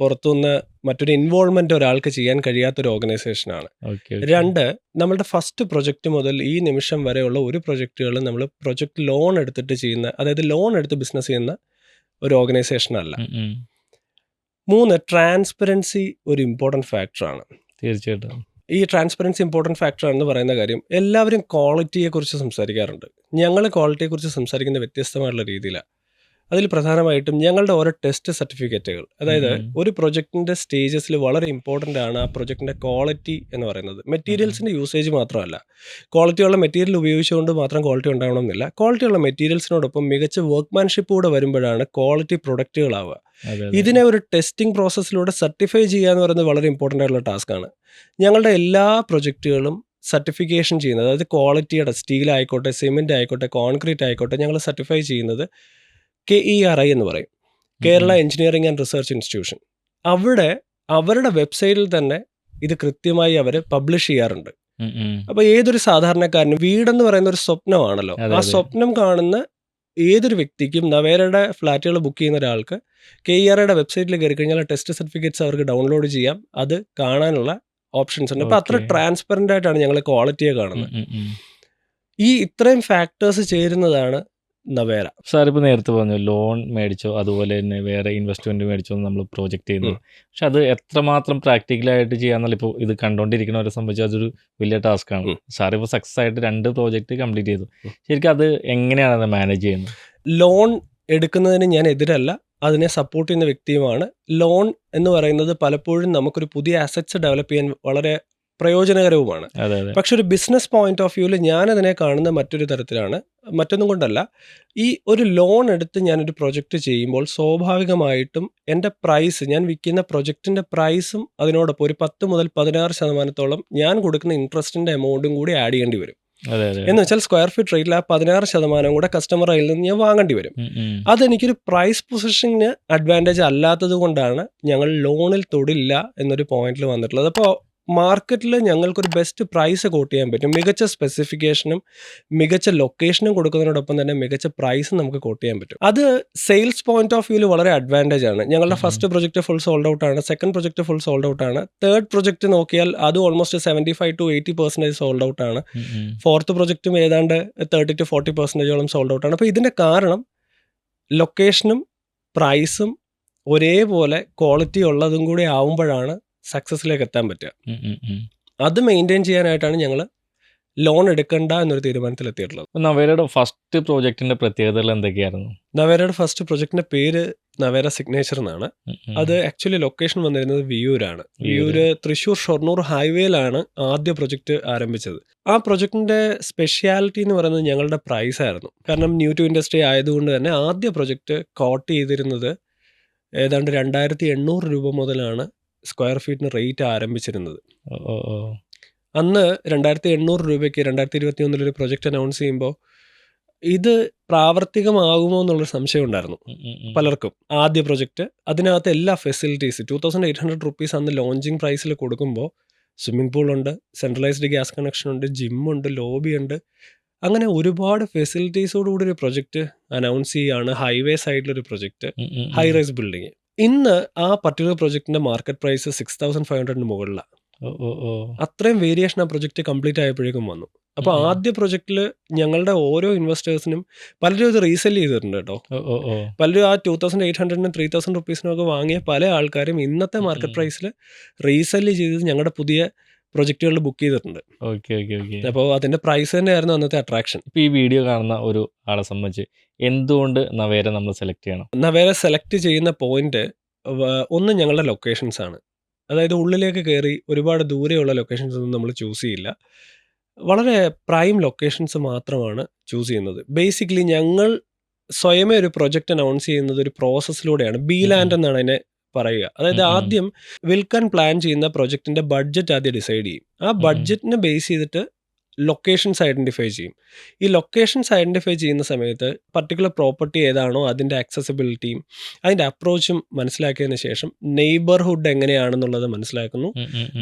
പുറത്തുനിന്ന് മറ്റൊരു ഇൻവോൾവ്മെന്റ് ഒരാൾക്ക് ചെയ്യാൻ കഴിയാത്തൊരു ഓർഗനൈസേഷനാണ് ഓർഗനൈസേഷൻ ആണ് രണ്ട് നമ്മളുടെ ഫസ്റ്റ് പ്രൊജക്റ്റ് മുതൽ ഈ നിമിഷം വരെയുള്ള ഒരു പ്രൊജക്റ്റുകളും നമ്മൾ പ്രൊജക്ട് ലോൺ എടുത്തിട്ട് ചെയ്യുന്ന അതായത് ലോൺ എടുത്ത് ബിസിനസ് ചെയ്യുന്ന ഒരു ഓർഗനൈസേഷൻ അല്ല. മൂന്ന് ട്രാൻസ്പെറൻസി ഒരു ഇമ്പോർട്ടന്റ് ഫാക്ടറാണ് തീർച്ചയായിട്ടും. ഈ ട്രാൻസ്പെറൻസി ഇമ്പോർട്ടന്റ് ഫാക്ടറാണെന്ന് പറയുന്ന കാര്യം എല്ലാവരും ക്വാളിറ്റിയെക്കുറിച്ച് സംസാരിക്കാറുണ്ട്. ഞങ്ങൾ ക്വാളിറ്റിയെക്കുറിച്ച് സംസാരിക്കുന്ന വ്യത്യസ്തമായിട്ടുള്ള രീതിയിലാണ് അതിൽ പ്രധാനമായിട്ടും ഞങ്ങളുടെ ഓരോ ടെസ്റ്റ് സർട്ടിഫിക്കറ്റുകൾ അതായത് ഒരു പ്രൊജക്ടിന്റെ സ്റ്റേജസിൽ വളരെ ഇമ്പോർട്ടന്റ് ആണ് ആ പ്രൊജക്ടിന്റെ ക്വാളിറ്റി എന്ന് പറയുന്നത്. മെറ്റീരിയൽസിന്റെ യൂസേജ് മാത്രമല്ല. ക്വാളിറ്റി ഉള്ള മെറ്റീരിയൽ ഉപയോഗിച്ചുകൊണ്ട് മാത്രം ക്വാളിറ്റി ഉണ്ടാവണമെന്നില്ല. ക്വാളിറ്റി ഉള്ള മെറ്റീരിയൽസിനോടൊപ്പം മികച്ച വർക്ക്മാൻഷിപ്പ് കൂടെ വരുമ്പോഴാണ് ക്വാളിറ്റി പ്രൊഡക്റ്റുകളാവുക. ഇതിനെ ഒരു ടെസ്റ്റിംഗ് പ്രോസസ്സിലൂടെ സർട്ടിഫൈ ചെയ്യുക എന്ന് പറയുന്നത് വളരെ ഇമ്പോർട്ടന്റ് ആയിട്ടുള്ള ടാസ്ക്കാണ് ഞങ്ങളുടെ എല്ലാ പ്രൊജക്റ്റുകളും സർട്ടിഫിക്കേഷൻ ചെയ്യുന്നത് അതായത് ക്വാളിറ്റിയുടെ സ്റ്റീൽ ആയിക്കോട്ടെ സിമെന്റ് ആയിക്കോട്ടെ കോൺക്രീറ്റ് ആയിക്കോട്ടെ ഞങ്ങൾ സർട്ടിഫൈ ചെയ്യുന്നത് കെ ഇ ആർ ഐ എന്ന് പറയും. Kerala engineering and research institution അവിടെ അവരുടെ വെബ്സൈറ്റിൽ തന്നെ ഇത് കൃത്യമായി അവർ പബ്ലിഷ് ചെയ്യാറുണ്ട്. അപ്പോൾ ഏതൊരു സാധാരണക്കാരനും വീടെന്ന് പറയുന്ന ഒരു സ്വപ്നമാണല്ലോ. ആ സ്വപ്നം കാണുന്ന ഏതൊരു വ്യക്തിക്കും നവേരയുടെ ഫ്ലാറ്റുകൾ ബുക്ക് ചെയ്യുന്ന ഒരാൾക്ക് കെ ഇ ആർ ഐയുടെ വെബ്സൈറ്റിൽ കയറി കഴിഞ്ഞാൽ ടെസ്റ്റ് സർട്ടിഫിക്കറ്റ്സ് അവർക്ക് ഡൗൺലോഡ് ചെയ്യാം. അത് കാണാനുള്ള ഓപ്ഷൻസ് ഉണ്ട്. അപ്പൊ അത്ര ട്രാൻസ്പെറന്റ് ആയിട്ടാണ് ഞങ്ങൾ ക്വാളിറ്റിയെ കാണുന്നത്. ഈ ഇത്രയും ഫാക്ടേഴ്സ് ചേരുന്നതാണ് നവേര. സാർ ഇപ്പോൾ നേരത്തെ പറഞ്ഞു ലോൺ മേടിച്ചോ അതുപോലെ തന്നെ വേറെ ഇൻവെസ്റ്റ്മെന്റ് മേടിച്ചോ നമ്മൾ പ്രോജക്റ്റ് ചെയ്യുന്നു. പക്ഷെ അത് എത്രമാത്രം പ്രാക്ടിക്കലായിട്ട് ചെയ്യാന്നുള്ള ഇപ്പോൾ ഇത് കണ്ടുകൊണ്ടിരിക്കുന്നവരെ സംബന്ധിച്ച് അതൊരു വലിയ ടാസ്ക് ആണ്. സാർ ഇപ്പോൾ സക്സസ് ആയിട്ട് രണ്ട് പ്രോജക്റ്റ് കംപ്ലീറ്റ് ചെയ്തു. ശരിക്കും അത് എങ്ങനെയാണ് അത് മാനേജ് ചെയ്യുന്നത്? ലോൺ എടുക്കുന്നതിന് ഞാൻ എതിരല്ല അതിനെ സപ്പോർട്ട് ചെയ്യുന്ന വ്യക്തിയുമാണ്. ലോൺ എന്ന് പറയുന്നത് പലപ്പോഴും നമുക്കൊരു പുതിയ അസറ്റ്സ് ഡെവലപ്പ് ചെയ്യാൻ വളരെ പ്രയോജനകരവുമാണ്. പക്ഷെ ഒരു ബിസിനസ് പോയിന്റ് ഓഫ് വ്യൂവിൽ ഞാൻ അതിനെ കാണുന്ന മറ്റൊരു തരത്തിലാണ്. മറ്റൊന്നും കൊണ്ടല്ല. ഈ ഒരു ലോൺ എടുത്ത് ഞാനൊരു പ്രൊജക്റ്റ് ചെയ്യുമ്പോൾ സ്വാഭാവികമായിട്ടും എന്റെ പ്രൈസ് ഞാൻ വിൽക്കുന്ന പ്രൊജക്റ്റിന്റെ പ്രൈസും അതിനോടൊപ്പം ഒരു പത്ത് മുതൽ പതിനാറ് ശതമാനത്തോളം ഞാൻ കൊടുക്കുന്ന ഇൻട്രസ്റ്റിന്റെ എമൗണ്ടും കൂടി ആഡ് ചെയ്യേണ്ടി വരും. എന്ന് വെച്ചാൽ സ്ക്വയർ ഫീറ്റ് റേറ്റിൽ ആ പതിനാറ് ശതമാനം കൂടെ കസ്റ്റമർ കയ്യിൽ നിന്ന് ഞാൻ വാങ്ങേണ്ടി വരും. അതെനിക്കൊരു പ്രൈസ് പൊസിഷന് അഡ്വാന്റേജ് അല്ലാത്തത് കൊണ്ടാണ് ഞങ്ങൾ ലോണിൽ തൊടില്ല എന്നൊരു പോയിന്റിൽ വന്നിട്ടുള്ളത്. അപ്പോൾ മാർക്കറ്റിൽ ഞങ്ങൾക്കൊരു ബെസ്റ്റ് പ്രൈസ് കോട്ട് ചെയ്യാൻ പറ്റും. മികച്ച സ്പെസിഫിക്കേഷനും മികച്ച ലൊക്കേഷനും കൊടുക്കുന്നതിനോടൊപ്പം തന്നെ മികച്ച പ്രൈസും നമുക്ക് കോട്ട് ചെയ്യാൻ പറ്റും. അത് സെയിൽസ് പോയിന്റ് ഓഫ് വ്യൂവിൽ വളരെ അഡ്വാന്റേജ് ആണ്. ഞങ്ങളുടെ first project full sold out ആണ്. Second project full sold out ആണ്. തേർഡ് പ്രൊജക്റ്റ് നോക്കിയാൽ അത് almost seventy five to eighty percentage sold out ആണ്. ഫോർത്ത് പ്രൊജക്റ്റും ഏതാണ്ട് തേർട്ടി ടു ഫോർട്ടി പെർസെന്റേജോളം സോൾഡ് ഔട്ട് ആണ്. അപ്പോൾ ഇതിന്റെ കാരണം ലൊക്കേഷനും പ്രൈസും ഒരേപോലെ ക്വാളിറ്റി ഉള്ളതും കൂടി ആവുമ്പോഴാണ് സക്സസ്സിലേക്ക് എത്താൻ പറ്റുക. അത് മെയിന്റെയിൻ ചെയ്യാനായിട്ടാണ് ഞങ്ങൾ ലോൺ എടുക്കണ്ട എന്നൊരു തീരുമാനത്തിൽ എത്തിയിട്ടുള്ളത് നവേരയുടെ ഫസ്റ്റ് പ്രോജക്റ്റിന്റെ പ്രത്യേകതകൾ എന്തൊക്കെയായിരുന്നു? നവേരയുടെ ഫസ്റ്റ് പ്രോജക്റ്റിന്റെ പേര് നവേര സിഗ്നേച്ചർ എന്നാണ്. അത് ആക്ച്വലി ലൊക്കേഷൻ വന്നിരുന്നത് വിയൂരാണ്. വിയൂര്. തൃശൂർ ഷൊർണൂർ ഹൈവേയിലാണ് ആദ്യ പ്രൊജക്ട് ആരംഭിച്ചത്. ആ പ്രൊജക്ടിന്റെ സ്പെഷ്യാലിറ്റി എന്ന് പറയുന്നത് ഞങ്ങളുടെ പ്രൈസ് ആയിരുന്നു. കാരണം ന്യൂ ടു ഇൻഡസ്ട്രി ആയതുകൊണ്ട് തന്നെ ആദ്യ പ്രൊജക്ട് കോട്ട് ചെയ്തിരുന്നത് ഏതാണ്ട് രണ്ടായിരത്തി എണ്ണൂറ് രൂപ മുതലാണ് സ്ക്വയർ ഫീറ്റിന് റേറ്റ് ആരംഭിച്ചിരുന്നത്. അന്ന് രണ്ടായിരത്തി എണ്ണൂറ് രൂപയ്ക്ക് രണ്ടായിരത്തി ഇരുപത്തി ഒന്നിൽ ഒരു പ്രൊജക്ട് അനൗൺസ് ചെയ്യുമ്പോൾ ഇത് പ്രാവർത്തികമാകുമോ എന്നുള്ളൊരു സംശയം ഉണ്ടായിരുന്നു. പലർക്കും ആദ്യ പ്രൊജക്റ്റ് അതിനകത്ത് എല്ലാ facilities two thousand eight hundred rupees അന്ന് ലോഞ്ചിങ് പ്രൈസിൽ കൊടുക്കുമ്പോൾ സ്വിമ്മിംഗ് പൂൾ ഉണ്ട് സെൻട്രലൈസ്ഡ് ഗ്യാസ് കണക്ഷൻ ഉണ്ട് ജിമ്മുണ്ട് ലോബി ഉണ്ട് അങ്ങനെ ഒരുപാട് ഫെസിലിറ്റീസോടുകൂടി ഒരു പ്രൊജക്റ്റ് അനൗൺസ് ചെയ്യുകയാണ് ഹൈവേ സൈഡിലൊരു പ്രൊജക്റ്റ്. ഹൈ റൈസ് ബിൽഡിംഗ് ഇന്ന് ആ particular പ്രൊജക്ടിന്റെ market price six thousand five ഹൺഡ്രഡിന് മുകളിലാണ്. അത്രയും വേരിയേഷൻ ആ പ്രൊജക്ട് കംപ്ലീറ്റ് ആയപ്പോഴേക്കും വന്നു അപ്പോൾ ഉം. ആദ്യ പ്രൊജക്റ്റിൽ ഞങ്ങളുടെ ഓരോ ഇൻവെസ്റ്റേഴ്സിനും പലരും ഇത് റീസെൽ ചെയ്തിട്ടുണ്ട് കേട്ടോ. പലരും ആ ടൂ തൗസൻഡ് എയ്റ്റ് ഹൺഡ്രഡിനും ത്രീ തൗസൻഡ് റുപ്പീസിനും ഒക്കെ വാങ്ങിയ പല ആൾക്കാരും ഇന്നത്തെ മാർക്കറ്റ്. പ്രൈസിൽ റീസെൽ ചെയ്ത് ഞങ്ങളുടെ പുതിയ പ്രൊജക്റ്റുകൾ ബുക്ക് ചെയ്തിട്ടുണ്ട്. Okay okay okay. അപ്പോൾ അതിന്റെ പ്രൈസ് തന്നെയായിരുന്നു അന്നത്തെ അട്രാക്ഷൻ. ഇപ്പോൾ ഈ വീഡിയോ കാണുന്ന ഒരു ആളെ സംബന്ധിച്ച് എന്തുകൊണ്ട് നവേര നമ്മൾ സെലക്ട് ചെയ്യണം? നവേര സെലക്ട് ചെയ്യുന്ന പോയിന്റ് ഒന്ന് ഞങ്ങളുടെ ലൊക്കേഷൻസ് ആണ്. അതായത് ഉള്ളിലേക്ക് കയറി ഒരുപാട് ദൂരെയുള്ള ലൊക്കേഷൻസ് ഒന്നും നമ്മൾ ചൂസ് ചെയ്യില്ല. വളരെ പ്രൈം ലൊക്കേഷൻസ് മാത്രമാണ് ചൂസ് ചെയ്യുന്നത്. ബേസിക്കലി ഞങ്ങൾ സ്വയമേ ഒരു പ്രൊജക്റ്റ് അനൗൺസ് ചെയ്യുന്നത് ഒരു പ്രോസസ്സിലൂടെയാണ്. ബി ലാൻഡ് എന്നാണ് അതിനെ പറയുക. അതായത്. ആദ്യം വിൽക്കാൻ പ്ലാൻ ചെയ്യുന്ന പ്രൊജക്ടിന്റെ ബഡ്ജറ്റ് ആദ്യം ഡിസൈഡ് ചെയ്യും. ആ ബഡ്ജറ്റിനെ ബേസ് ചെയ്തിട്ട് ലൊക്കേഷൻസ് ഐഡന്റിഫൈ ചെയ്യും. ഈ ലൊക്കേഷൻസ് ഐഡന്റിഫൈ ചെയ്യുന്ന സമയത്ത് പർട്ടിക്കുലർ പ്രോപ്പർട്ടി ഏതാണോ അതിന്റെ ആക്സസിബിലിറ്റിയും അതിന്റെ അപ്രോച്ചും മനസ്സിലാക്കിയതിന് ശേഷം നെയ്ബർഹുഡ് എങ്ങനെയാണെന്നുള്ളത് മനസ്സിലാക്കുന്നു.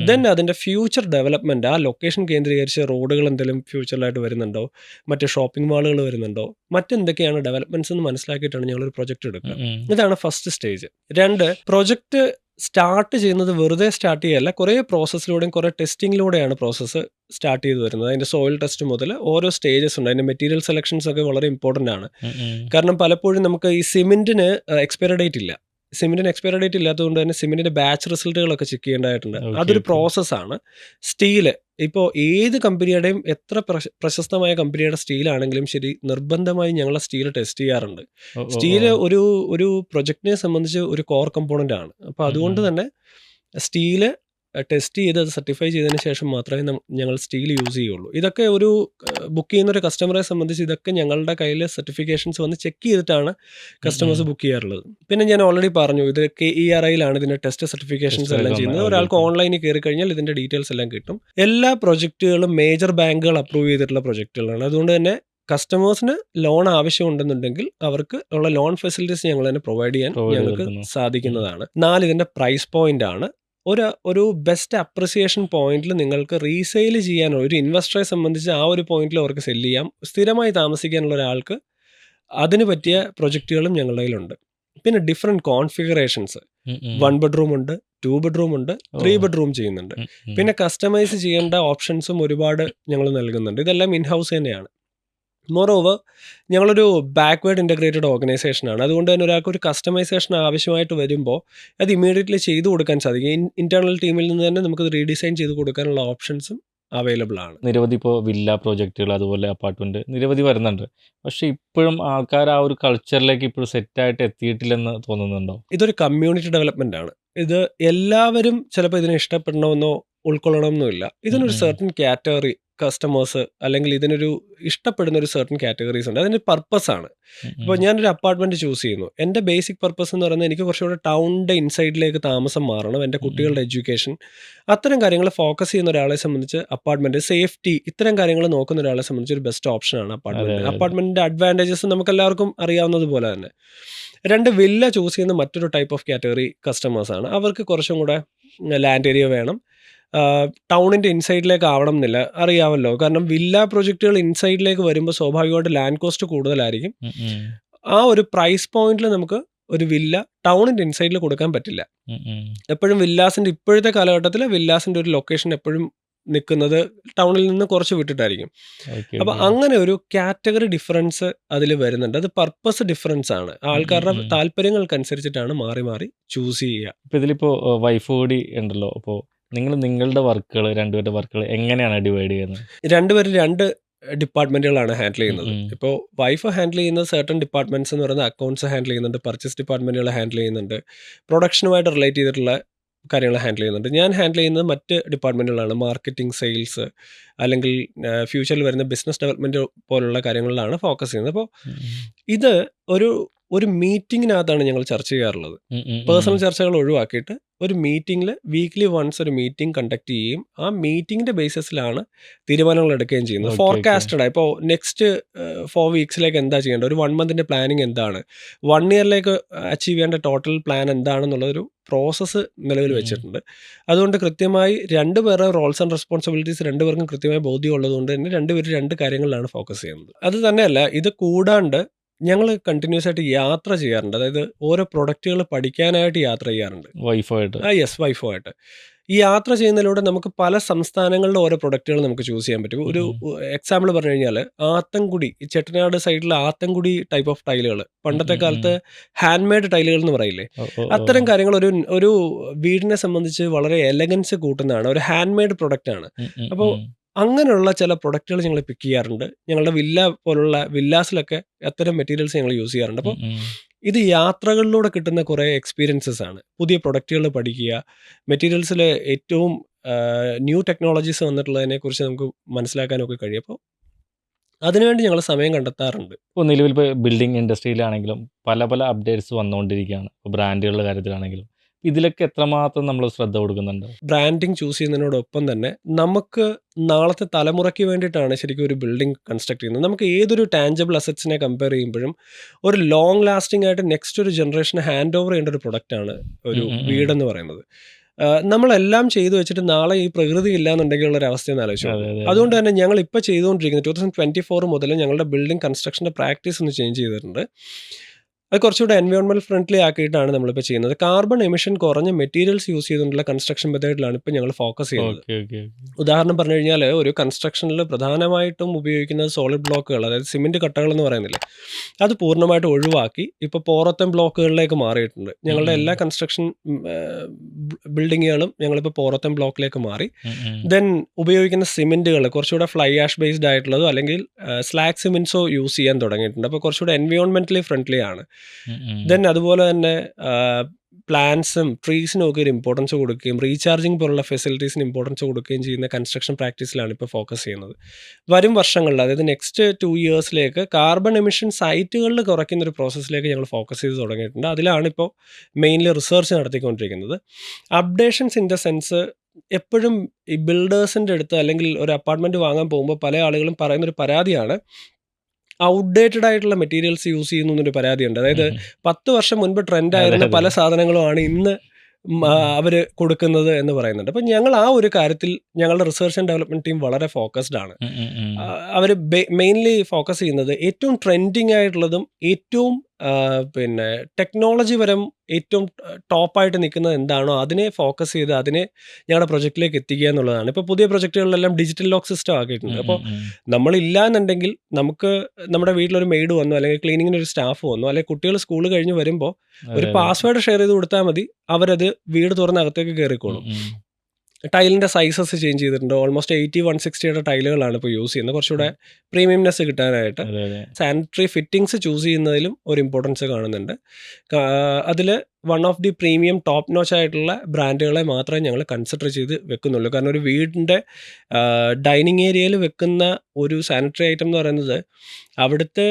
ദെൻ അതിന്റെ ഫ്യൂച്ചർ ഡെവലപ്മെന്റ് ആ ലൊക്കേഷൻ കേന്ദ്രീകരിച്ച് റോഡുകൾ എന്തെങ്കിലും ഫ്യൂച്ചറിലായിട്ട് വരുന്നുണ്ടോ? മറ്റ് ഷോപ്പിംഗ് മാളുകൾ വരുന്നുണ്ടോ? മറ്റെന്തൊക്കെയാണ് ഡെവലപ്മെന്റ്സ് എന്ന് മനസ്സിലാക്കിയിട്ടാണ് ഞങ്ങളൊരു പ്രൊജക്റ്റ് എടുക്കുക. ഇതാണ് ഫസ്റ്റ് സ്റ്റേജ് രണ്ട് പ്രൊജക്റ്റ് സ്റ്റാർട്ട് ചെയ്യുന്നത് വെറുതെ സ്റ്റാർട്ട് ചെയ്യല്ല. കുറേ പ്രോസസ്സിലൂടെയും കുറേ ടെസ്റ്റിങ്ങിലൂടെയാണ് പ്രോസസ്സ് സ്റ്റാർട്ട് ചെയ്ത് വരുന്നത്. അതിന്റെ സോയിൽ ടെസ്റ്റ് മുതൽ ഓരോ സ്റ്റേജസ് ഉണ്ട്. അതിന്റെ മെറ്റീരിയൽ സെലക്ഷൻസ് ഒക്കെ വളരെ ഇമ്പോർട്ടന്റ് ആണ്. കാരണം പലപ്പോഴും നമുക്ക് ഈ സിമെന്റിന് എക്സ്പയറി ഡേറ്റ് ഇല്ല. സിമെന്റിന് എക്സ്പയറി ഡേറ്റ് ഇല്ലാത്തതുകൊണ്ട് തന്നെ സിമെന്റിന്റെ ബാച്ച് റിസൾട്ടുകളൊക്കെ ചെക്ക് ചെയ്യേണ്ടതായിട്ടുണ്ട്. അതൊരു. പ്രോസസ്സാണ് സ്റ്റീൽ ഇപ്പോൾ ഏത് കമ്പനിയുടെയും എത്ര പ്രശ- പ്രശസ്തമായ കമ്പനിയുടെ സ്റ്റീലാണെങ്കിലും ശരി നിർബന്ധമായി ഞങ്ങൾ സ്റ്റീൽ ടെസ്റ്റ് ചെയ്യാറുണ്ട്. സ്റ്റീൽ ഒരു ഒരു പ്രൊജക്റ്റിനെ സംബന്ധിച്ച് ഒരു കോർ കമ്പോണന്റ് ആണ്. അപ്പോൾ അതുകൊണ്ട് തന്നെ സ്റ്റീൽ ടെസ്റ്റ് ചെയ്ത് അത് സർട്ടിഫൈ ചെയ്തതിന് ശേഷം മാത്രമേ ഞങ്ങൾ സ്റ്റീൽ യൂസ് ചെയ്യുള്ളൂ. ഇതൊക്കെ ഒരു ബുക്ക് ചെയ്യുന്ന ഒരു കസ്റ്റമറെ സംബന്ധിച്ച് ഇതൊക്കെ ഞങ്ങളുടെ കയ്യിൽ സർട്ടിഫിക്കേഷൻസ് വന്ന് ചെക്ക് ചെയ്തിട്ടാണ് കസ്റ്റമേഴ്സ് ബുക്ക് ചെയ്യാറുള്ളത്. പിന്നെ ഞാൻ ഓൾറെഡി പറഞ്ഞു ഇത് കെ ഇ ആർ ഐയിലാണ് ഇതിന്റെ ടെസ്റ്റ് സർട്ടിഫിക്കേഷൻസ് എല്ലാം ചെയ്യുന്നത്. ഒരാൾക്ക് ഓൺലൈനിൽ കയറി കഴിഞ്ഞാൽ ഇതിന്റെ ഡീറ്റെയിൽസ് എല്ലാം കിട്ടും. എല്ലാ പ്രൊജക്റ്റുകളും മേജർ ബാങ്കുകൾ അപ്രൂവ് ചെയ്തിട്ടുള്ള പ്രൊജക്റ്റുകളാണ് അതുകൊണ്ട് തന്നെ കസ്റ്റമേഴ്സിന് ലോൺ ആവശ്യമുണ്ടെന്നുണ്ടെങ്കിൽ അവർക്ക് ഉള്ള ലോൺ ഫെസിലിറ്റീസ് ഞങ്ങൾ തന്നെ പ്രൊവൈഡ് ചെയ്യാൻ ഞങ്ങൾക്ക് സാധിക്കുന്നതാണ്. നാല് ഇതിന്റെ പ്രൈസ് പോയിന്റ് ആണ്. ഒരു ഒരു ബെസ്റ്റ് അപ്രിസിയേഷൻ പോയിന്റിൽ നിങ്ങൾക്ക് റീസെയിൽ ചെയ്യാൻ ഒരു ഇൻവെസ്റ്ററെ സംബന്ധിച്ച് ആ ഒരു പോയിന്റിൽ അവർക്ക് സെൽ ചെയ്യാം. സ്ഥിരമായി താമസിക്കാനുള്ള ഒരാൾക്ക് അതിന് പറ്റിയ പ്രൊജക്റ്റുകളും ഞങ്ങളുടെ കയ്യിലുണ്ട്. പിന്നെ ഡിഫറെന്റ് കോൺഫിഗറേഷൻസ്. വൺ ബെഡ്റൂം ഉണ്ട് ടു ബെഡ്റൂം ഉണ്ട് ത്രീ ബെഡ്റൂം ചെയ്യുന്നുണ്ട്. പിന്നെ കസ്റ്റമൈസ് ചെയ്യേണ്ട ഓപ്ഷൻസും ഒരുപാട് ഞങ്ങൾ നൽകുന്നുണ്ട്. ഇതെല്ലാം ഇൻ ഹൗസ് തന്നെയാണ്. മോറോവർ ഞങ്ങളൊരു ബാക്ക്വേർഡ് ഇന്റഗ്രേറ്റഡ് ഓർഗനൈസേഷനാണ് അതുകൊണ്ട് തന്നെ ഒരാൾക്ക് ഒരു കസ്റ്റമൈസേഷൻ ആവശ്യമായിട്ട് വരുമ്പോൾ അത് ഇമീഡിയറ്റ്ലി ചെയ്തു കൊടുക്കാൻ സാധിക്കും. ഇന്റേർണൽ ടീമിൽ നിന്ന് തന്നെ നമുക്ക് റീഡിസൈൻ ചെയ്ത് കൊടുക്കാനുള്ള ഓപ്ഷൻസും അവൈലബിൾ ആണ്. നിരവധി ഇപ്പോൾ വില്ല പ്രോജക്റ്റുകൾ അതുപോലെ അപ്പാർട്ട്മെന്റ് നിരവധി വരുന്നുണ്ട്. പക്ഷേ ഇപ്പോഴും ആൾക്കാർ ആ ഒരു കൾച്ചറിലേക്ക് ഇപ്പോഴും സെറ്റായിട്ട് എത്തിയിട്ടില്ലെന്ന് തോന്നുന്നുണ്ടോ? ഇതൊരു കമ്മ്യൂണിറ്റി ഡെവലപ്മെന്റ് ആണ്. ഇത് എല്ലാവരും ചിലപ്പോൾ ഇതിനെ ഇഷ്ടപ്പെടണമെന്നോ ഉൾക്കൊള്ളണമെന്നോ ഇല്ല. ഇതിനൊരു സെർട്ടൺ സർട്ടൻ കാറ്റഗറി കസ്റ്റമേഴ്സ് അല്ലെങ്കിൽ ഇതിനൊരു ഇഷ്ടപ്പെടുന്ന ഒരു സർട്ടൻ കാറ്റഗറീസ് ഉണ്ട്. അതിന്റെ പർപ്പസ് ആണ്. ഇപ്പോൾ ഞാനൊരു അപ്പാർട്ട്മെന്റ് ചൂസ് ചെയ്യുന്നു. എന്റെ ബേസിക് പർപ്പസ് എന്ന് പറയുന്നത് എനിക്ക് കുറച്ചുകൂടെ ടൗണിന്റെ ഇൻസൈഡിലേക്ക് താമസം മാറണം. എന്റെ കുട്ടികളുടെ എഡ്യൂക്കേഷൻ അത്തരം കാര്യങ്ങൾ ഫോക്കസ് ചെയ്യുന്ന ഒരാളെ സംബന്ധിച്ച് അപ്പാർട്ട്മെന്റ് സേഫ്റ്റി ഇത്തരം കാര്യങ്ങൾ നോക്കുന്ന ഒരാളെ സംബന്ധിച്ച് ഒരു ബെസ്റ്റ് ഓപ്ഷനാണ് അപ്പാർട്ട്മെന്റ്. അപ്പാർട്ട്മെന്റിന്റെ അഡ്വാന്റേജസ് നമുക്ക് എല്ലാവർക്കും അറിയാവുന്നത് പോലെ തന്നെ. രണ്ട് വില്ല ചൂസ് ചെയ്യുന്ന മറ്റൊരു ടൈപ്പ് ഓഫ് കാറ്റഗറി കസ്റ്റമേഴ്സ് ആണ്. അവർക്ക് കുറച്ചും കൂടെ ലാൻഡ് ഏരിയ വേണം. ടൗണിന്റെ ഇൻസൈഡിലേക്ക് ആവണം എന്നില്ല. അറിയാമല്ലോ. കാരണം വില്ല പ്രൊജക്റ്റുകൾ ഇൻസൈഡിലേക്ക് വരുമ്പോൾ സ്വാഭാവികമായിട്ട് ലാൻഡ് കോസ്റ്റ് കൂടുതലായിരിക്കും. ആ ഒരു പ്രൈസ് പോയിന്റിൽ നമുക്ക് ഒരു വില്ല ടൗണിന്റെ ഇൻസൈഡിൽ കൊടുക്കാൻ പറ്റില്ല. എപ്പോഴും വില്ലാസിന്റെ ഇപ്പോഴത്തെ കാലഘട്ടത്തിൽ വില്ലാസിന്റെ ഒരു ലൊക്കേഷൻ എപ്പോഴും നിൽക്കുന്നത് ടൗണിൽ നിന്ന് കുറച്ച് വിട്ടിട്ടായിരിക്കും. അപ്പൊ അങ്ങനെ ഒരു കാറ്റഗറി ഡിഫറൻസ് അതിൽ വരുന്നുണ്ട്. അത് പർപ്പസ് ഡിഫറൻസ് ആണ്. ആൾക്കാരുടെ. താല്പര്യങ്ങൾക്കനുസരിച്ചിട്ടാണ് മാറി മാറി ചൂസ് ചെയ്യുക. ഇപ്പൊ ഇതിലിപ്പോ വൈഫ് കൂടി ഉണ്ടല്ലോ. അപ്പോൾ നിങ്ങൾ നിങ്ങളുടെ വർക്കുകൾ രണ്ടുപേരുടെ വർക്കുകൾ എങ്ങനെയാണ് ഡിവൈഡ് ചെയ്യുന്നത് രണ്ടുപേരും രണ്ട് ഡിപ്പാർട്ട്മെന്റുകളാണ് ഹാൻഡിൽ ചെയ്യുന്നത്. ഇപ്പോൾ വൈഫ് ഹാൻഡിൽ ചെയ്യുന്ന സർട്ടൺ ഡിപ്പാർട്ട്മെന്റ്സ് എന്ന് പറയുന്നത് അക്കൗണ്ട്സ് ഹാൻഡിൽ ചെയ്യുന്നുണ്ട് പർച്ചേസ് ഡിപ്പാർട്ട്മെന്റുകൾ ഹാൻഡിൽ ചെയ്യുന്നുണ്ട് പ്രൊഡക്ഷനുമായിട്ട് റിലേറ്റ് ചെയ്തിട്ടുള്ള കാര്യങ്ങൾ ഹാൻഡിൽ ചെയ്യുന്നുണ്ട് ഞാൻ ഹാൻഡിൽ ചെയ്യുന്നത് മറ്റ് ഡിപ്പാർട്ട്മെന്റുകളാണ് മാർക്കറ്റിംഗ് സെയിൽസ് അല്ലെങ്കിൽ ഫ്യൂച്ചറിൽ വരുന്ന ബിസിനസ് ഡെവലപ്മെന്റ് പോലുള്ള കാര്യങ്ങളിലാണ് ഫോക്കസ് ചെയ്യുന്നത് അപ്പോൾ. ഇത് ഒരു ഒരു മീറ്റിങ്ങിനകത്താണ് ഞങ്ങൾ ചർച്ച ചെയ്യാറുള്ളത്. പേഴ്സണൽ ചർച്ചകൾ ഒഴിവാക്കിയിട്ട് ഒരു മീറ്റിംഗിൽ വീക്ക്ലി വൺസ് ഒരു മീറ്റിംഗ് കണ്ടക്ട് ചെയ്യുകയും ആ മീറ്റിംഗിന്റെ ബേസിസിലാണ് തീരുമാനങ്ങൾ എടുക്കുകയും ചെയ്യുന്നത്. ഫോർകാസ്റ്റഡ് ഫോർകാസ്റ്റഡ് ഇപ്പോൾ നെക്സ്റ്റ് ഫോർ വീക്സിലേക്ക് എന്താ ചെയ്യേണ്ടത്? ഒരു വൺ മന്തിന്റെ പ്ലാനിങ് എന്താണ്? വൺ ഇയറിലേക്ക് അച്ചീവ് ചെയ്യേണ്ട ടോട്ടൽ പ്ലാൻ എന്താണെന്നുള്ളൊരു പ്രോസസ്സ് നിലവിൽ വെച്ചിട്ടുണ്ട്. അതുകൊണ്ട് കൃത്യമായി രണ്ട് പേരുടെ റോൾസ് ആൻഡ് റെസ്പോൺസിബിലിറ്റീസ് രണ്ടുപേർക്കും കൃത്യമായി ബോധ്യമുള്ളതുകൊണ്ട് തന്നെ രണ്ടുപേരും രണ്ട് കാര്യങ്ങളിലാണ് ഫോക്കസ് ചെയ്യുന്നത്. അത് തന്നെയല്ല ഇത് കൂടാണ്ട് ഞങ്ങൾ കണ്ടിന്യൂസ് ആയിട്ട് യാത്ര ചെയ്യാറുണ്ട്. അതായത് ഓരോ പ്രൊഡക്റ്റുകൾ പഠിക്കാനായിട്ട് യാത്ര ചെയ്യാറുണ്ട്. വൈഫായിട്ട് ആ യെസ് വൈഫുമായിട്ട് ഈ യാത്ര ചെയ്യുന്നതിലൂടെ നമുക്ക് പല സംസ്ഥാനങ്ങളിലെ ഓരോ പ്രൊഡക്റ്റുകൾ നമുക്ക് ചൂസ് ചെയ്യാൻ പറ്റും. ഒരു എക്സാമ്പിൾ പറഞ്ഞു കഴിഞ്ഞാൽ ആത്തൻകുടി ഈ ചെട്ടനാട് സൈഡിലെ ആത്തൻകുടി ടൈപ്പ് ഓഫ് ടൈലുകൾ പണ്ടത്തെ കാലത്ത് ഹാൻഡ് മെയ്ഡ് ടൈലുകൾ എന്ന് പറയില്ലേ. അത്തരം കാര്യങ്ങൾ ഒരു ഒരു വീടിനെ സംബന്ധിച്ച് വളരെ എലഗൻസ് കൂട്ടുന്നതാണ്. ഒരു ഹാൻഡ് മെയ്ഡ് പ്രൊഡക്റ്റ് ആണ് അപ്പോൾ. അങ്ങനെയുള്ള ചില പ്രൊഡക്റ്റുകൾ ഞങ്ങൾ പിക്ക് ചെയ്യാറുണ്ട്. ഞങ്ങളുടെ വില്ല പോലുള്ള വില്ലാസിലൊക്കെ അത്തരം മെറ്റീരിയൽസ് ഞങ്ങൾ യൂസ് ചെയ്യാറുണ്ട്. അപ്പോൾ. ഇത് യാത്രകളിലൂടെ കിട്ടുന്ന കുറേ എക്സ്പീരിയൻസസ് ആണ്. പുതിയ പ്രൊഡക്റ്റുകൾ പഠിക്കുക മെറ്റീരിയൽസിൽ ഏറ്റവും ന്യൂ ടെക്നോളജീസ് വന്നിട്ടുള്ളതിനെ കുറിച്ച് നമുക്ക് മനസ്സിലാക്കാനൊക്കെ കഴിയും. അപ്പോൾ അതിനുവേണ്ടി ഞങ്ങൾ സമയം കണ്ടെത്താറുണ്ട്. ഇപ്പോൾ നിലവിൽ ഇപ്പോൾ ബിൽഡിംഗ് ഇൻഡസ്ട്രിയിലാണെങ്കിലും പല പല അപ്ഡേറ്റ്സ് വന്നുകൊണ്ടിരിക്കുകയാണ് ഇപ്പോൾ ബ്രാൻഡുകളുടെ കാര്യത്തിലാണെങ്കിലും. ഇതിലൊക്കെ എത്രമാത്രം നമ്മൾ ശ്രദ്ധ കൊടുക്കുന്നുണ്ട്? ബ്രാൻഡിങ് ചൂസ് ചെയ്യുന്നതിനോടൊപ്പം തന്നെ നമുക്ക് നാളത്തെ തലമുറയ്ക്ക് വേണ്ടിയിട്ടാണ് ശരിക്കും ഒരു ബിൽഡിംഗ് കൺസ്ട്രക്ട് ചെയ്യുന്നത്. നമുക്ക് ഏതൊരു ടാഞ്ചബിൾ അസറ്റ്സിനെ കമ്പയർ ചെയ്യുമ്പോഴും ഒരു ലോങ് ലാസ്റ്റിംഗ് ആയിട്ട് നെക്സ്റ്റ് ഒരു ജനറേഷന് ഹാൻഡ് ഓവർ ചെയ്യേണ്ട ഒരു പ്രൊഡക്റ്റാണ് ഒരു. വീടെന്ന് പറയുന്നത്. നമ്മളെല്ലാം ചെയ്തു വെച്ചിട്ട് നാളെ ഈ പ്രകൃതി ഇല്ല എന്നുണ്ടെങ്കിൽ ഉള്ള ഒരു അവസ്ഥയെന്ന് ആലോചിച്ചു അതെ അതെ അതുകൊണ്ട് തന്നെ ഞങ്ങൾ ഇപ്പോൾ ചെയ്തുകൊണ്ടിരിക്കുന്നത് ടൂ തൗസൻഡ് ട്വന്റി ഫോർ മുതൽ ഞങ്ങളുടെ ബിൽഡിംഗ് കൺസ്ട്രക്ഷന്റെ പ്രാക്ടീസ് ഒന്ന് ചേഞ്ച് ചെയ്തിട്ടുണ്ട്. അത് കുറച്ചുകൂടെ എൻവയോൺമെന്റ് ഫ്രണ്ട്ലി ആക്കിയിട്ടാണ് നമ്മളിപ്പോൾ ചെയ്യുന്നത്. കാർബൺ എമിഷൻ കുറഞ്ഞ മെറ്റീരിയൽസ് യൂസ് ചെയ്തുകൊണ്ടുള്ള കൺസ്ട്രക്ഷൻ മെത്തേഡിലാണ് ഇപ്പോൾ ഞങ്ങൾ ഫോക്കസ് ചെയ്യുന്നത്. ഉദാഹരണം പറഞ്ഞു കഴിഞ്ഞാൽ ഒരു കൺസ്ട്രക്ഷനിൽ പ്രധാനമായിട്ടും ഉപയോഗിക്കുന്നത് സോളിഡ് ബ്ലോക്കുകൾ അതായത് സിമെന്റ് കട്ടകൾ എന്ന് പറയുന്നില്ലേ? അത് പൂർണമായിട്ട് ഒഴിവാക്കി ഇപ്പോൾ പോറത്തൻ ബ്ലോക്കുകളിലേക്ക് മാറിയിട്ടുണ്ട്. ഞങ്ങളുടെ എല്ലാ കൺസ്ട്രക്ഷൻ ബിൽഡിങ്ങുകളും ഞങ്ങളിപ്പോൾ പോറത്തൻ ബ്ലോക്കിലേക്ക് മാറി. ദെൻ ഉപയോഗിക്കുന്ന സിമെന്റുകൾ കുറച്ചുകൂടെ ഫ്ലൈ ആഷ് ബേസ്ഡ് ആയിട്ടുള്ളതോ അല്ലെങ്കിൽ സ്ലാഗ് സിമെന്റ്സോ യൂസ് ചെയ്യാൻ തുടങ്ങിയിട്ടുണ്ട്. അപ്പോൾ കുറച്ചുകൂടെ എൻവയോൺമെന്റലി ഫ്രണ്ട്ലി ആണ്. ദെൻ അതുപോലെ തന്നെ പ്ലാന്റ്സും ട്രീസിനും ഒക്കെ ഒരു ഇമ്പോർട്ടൻസ് കൊടുക്കുകയും റീചാർജിങ് പോലുള്ള ഫെസിലിറ്റീസിന് ഇമ്പോർട്ടൻസ് കൊടുക്കുകയും ചെയ്യുന്ന കൺസ്ട്രക്ഷൻ പ്രാക്ടീസിലാണ് ഇപ്പോൾ ഫോക്കസ് ചെയ്യുന്നത്. വരും വർഷങ്ങളിൽ അതായത് നെക്സ്റ്റ് ടു ഇയേഴ്സിലേക്ക് കാർബൺ എമിഷൻ സൈറ്റുകളിൽ കുറയ്ക്കുന്ന ഒരു പ്രോസസ്സിലേക്ക് ഞങ്ങൾ ഫോക്കസ് ചെയ്ത് തുടങ്ങിയിട്ടുണ്ട്. അതിലാണ് ഇപ്പോൾ മെയിൻലി റിസർച്ച് നടത്തിക്കൊണ്ടിരിക്കുന്നത്. അപ്ഡേഷൻസ് ഇൻ ദ സെൻസ് എപ്പോഴും ഈ ബിൽഡേഴ്സിന്റെ അടുത്ത് അല്ലെങ്കിൽ ഒരു അപ്പാർട്ട്മെന്റ് വാങ്ങാൻ പോകുമ്പോൾ പല ആളുകളും പറയുന്നൊരു പരാതിയാണ് ഔട്ട്ഡേറ്റഡ് ആയിട്ടുള്ള മെറ്റീരിയൽസ് യൂസ് ചെയ്യുന്നു എന്നൊരു പരാതിയുണ്ട്. അതായത് പത്ത് വർഷം മുൻപ് ട്രെൻഡ് ആയിരുന്ന അതെ, പല സാധനങ്ങളുമാണ് ഇന്ന് അവർ കൊടുക്കുന്നത് എന്ന് പറയുന്നുണ്ട്. അപ്പം ഞങ്ങൾ ആ ഒരു കാര്യത്തിൽ ഞങ്ങളുടെ റിസർച്ച് ആൻഡ് ഡെവലപ്മെന്റ് ടീം വളരെ ഫോക്കസ്ഡ് ആണ്. അവർ മെയിൻലി ഫോക്കസ് ചെയ്യുന്നത് ഏറ്റവും ട്രെൻഡിങ് ആയിട്ടുള്ളതും ഏറ്റവും പിന്നെ ടെക്നോളജി പരം ഏറ്റവും ടോപ്പായിട്ട് നിൽക്കുന്നത് എന്താണോ അതിനെ ഫോക്കസ് ചെയ്ത് അതിനെ ഞങ്ങളുടെ പ്രൊജക്റ്റിലേക്ക് എത്തിക്കുക എന്നുള്ളതാണ്. ഇപ്പോൾ പുതിയ പ്രൊജക്റ്റുകളിലെല്ലാം ഡിജിറ്റൽ ലോക്ക് സിസ്റ്റം ആക്കിയിട്ടുണ്ട്. അപ്പോൾ നമ്മളില്ല എന്നുണ്ടെങ്കിൽ നമുക്ക് നമ്മുടെ വീട്ടിലൊരു മെയ്ഡ് വന്നു അല്ലെങ്കിൽ ക്ലീനിങ്ങിന് ഒരു സ്റ്റാഫ് വന്നു അല്ലെങ്കിൽ കുട്ടികൾ സ്കൂൾ കഴിഞ്ഞ് വരുമ്പോൾ ഒരു പാസ്വേഡ് ഷെയർ ചെയ്ത് കൊടുത്താൽ മതി. അവരത് വീട് തുറന്ന് അകത്തേക്ക് കയറിക്കോളും ടൈലിന്റെ സൈസസ് ചേഞ്ച് ചെയ്തിട്ടുണ്ട്. ഓൾമോസ്റ്റ് എയ്റ്റി വൺ സിക്സ്റ്റിയുടെ ടൈലുകളാണ് ഇപ്പോൾ യൂസ് ചെയ്യുന്നത്. കുറച്ചുകൂടെ പ്രീമിയംനെസ് കിട്ടാനായിട്ട് സാനിറ്ററി ഫിറ്റിങ്സ് ചൂസ് ചെയ്യുന്നതിലും ഒരു ഇമ്പോർട്ടൻസ് കാണുന്നുണ്ട്. അതിൽ one of the premium top notch ആയിട്ടുള്ള ബ്രാൻഡുകളെ മാത്രമേ ഞങ്ങൾ കൺസിഡർ ചെയ്ത് വെക്കുന്നുള്ളൂ. കാരണം ഒരു വീടിന്റെ ഡൈനിങ് ഏരിയയിൽ വെക്കുന്ന ഒരു സാനിറ്ററി ഐറ്റം എന്ന് പറയുന്നത് അവിടുത്തെ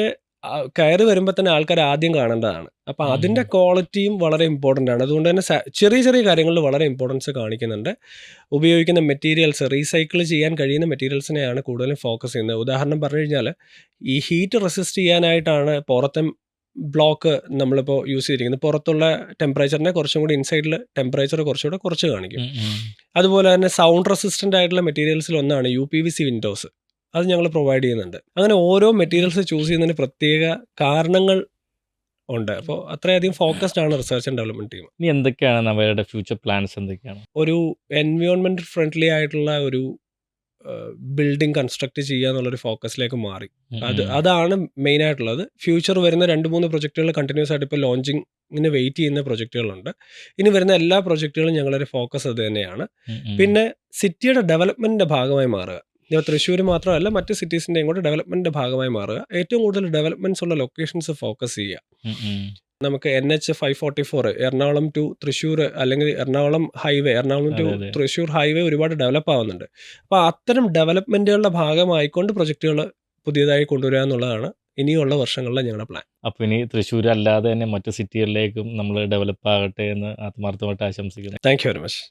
കയറി വരുമ്പോൾ തന്നെ ആൾക്കാർ ആദ്യം കാണേണ്ടതാണ്. അപ്പോൾ ഉം. അതിന്റെ ക്വാളിറ്റിയും വളരെ ഇമ്പോർട്ടന്റ് ആണ്. അതുകൊണ്ട് തന്നെ ചെറിയ ചെറിയ കാര്യങ്ങളിൽ വളരെ ഇമ്പോർട്ടൻസ് കാണിക്കുന്നുണ്ട്. ഉപയോഗിക്കുന്ന മെറ്റീരിയൽസ് റീസൈക്കിൾ ചെയ്യാൻ കഴിയുന്ന മെറ്റീരിയൽസിനെയാണ് കൂടുതലും ഫോക്കസ് ചെയ്യുന്നത്. ഉദാഹരണം പറഞ്ഞു കഴിഞ്ഞാൽ ഈ ഹീറ്റ് റെസിസ്റ്റ് ചെയ്യാനായിട്ടാണ് പുറത്തെ ബ്ലോക്ക് നമ്മളിപ്പോൾ യൂസ് ചെയ്തിരിക്കുന്നത്. പുറത്തുള്ള ടെമ്പറേച്ചറിനെ കുറച്ചും കൂടി ഇൻസൈഡിൽ ടെമ്പറേച്ചർ കുറച്ചുകൂടെ കുറച്ച് കാണിക്കും. അതുപോലെ തന്നെ സൗണ്ട് റെസിസ്റ്റന്റ് ആയിട്ടുള്ള മെറ്റീരിയൽസിൽ ഒന്നാണ് U P V C windows അത് ഞങ്ങൾ പ്രൊവൈഡ് ചെയ്യുന്നുണ്ട്. അങ്ങനെ ഓരോ മെറ്റീരിയൽസ് ചൂസ് ചെയ്യുന്നതിന് പ്രത്യേക കാരണങ്ങൾ ഉണ്ട്. അപ്പോൾ അത്രയധികം ഫോക്കസ്ഡ് ആണ് റിസർച്ച് ആൻഡ് ഡെവലപ്മെന്റ് ടീം ഇനി എന്തൊക്കെയാണ് അവരുടെ ഫ്യൂച്ചർ പ്ലാൻസ് എന്തൊക്കെയാണ്? ഒരു എൻവയോൺമെന്റ് ഫ്രണ്ട്ലി ആയിട്ടുള്ള ഒരു ബിൽഡിംഗ് കൺസ്ട്രക്ട് ചെയ്യുക എന്നുള്ളൊരു ഫോക്കസിലേക്ക് മാറി. അത് അതാണ് മെയിൻ ആയിട്ടുള്ളത്. ഫ്യൂച്ചർ വരുന്ന രണ്ട് മൂന്ന് പ്രൊജക്റ്റുകൾ കണ്ടിന്യൂസ് ആയിട്ട് ഇപ്പോൾ ലോഞ്ചിങ്ങിന് വെയിറ്റ് ചെയ്യുന്ന പ്രൊജക്റ്റുകളുണ്ട് ഇനി വരുന്ന എല്ലാ പ്രൊജക്റ്റുകളും ഞങ്ങളൊരു ഫോക്കസ് അത് തന്നെയാണ്. പിന്നെ സിറ്റിയുടെ ഡെവലപ്മെന്റിന്റെ ഭാഗമായി മാറുക. ഇപ്പോൾ തൃശ്ശൂർ മാത്രമല്ല മറ്റ് സിറ്റീസിന്റെയും കൂടെ ഡെവലപ്മെന്റ് ഭാഗമായി മാറുക. ഏറ്റവും കൂടുതൽ ഡെവലപ്മെന്റ്സ് ഉള്ള ലൊക്കേഷൻസ് ഫോക്കസ് ചെയ്യുക. നമുക്ക് N H five forty four Ernakulam to Thrissur അല്ലെങ്കിൽ Ernakulam highway Ernakulam to. Thrissur highway ഒരുപാട് ഡെവലപ്പ് ആവുന്നുണ്ട്. അപ്പോൾ അത്തരം ഡെവലപ്മെന്റുകളുടെ ഭാഗമായിക്കൊണ്ട് പ്രൊജക്റ്റുകൾ പുതിയതായി കൊണ്ടുവരിക എന്നുള്ളതാണ് ഇനിയുള്ള വർഷങ്ങളിലെ ഞങ്ങളുടെ പ്ലാൻ അപ്പോൾ ഇനി തൃശ്ശൂർ അല്ലാതെ തന്നെ മറ്റു സിറ്റികളിലേക്കും നമ്മൾ ഡെവലപ്പ് ആകട്ടെ എന്ന് ആത്മാർത്ഥമായിട്ട് ആശംസിക്കുന്നു. Thank you very much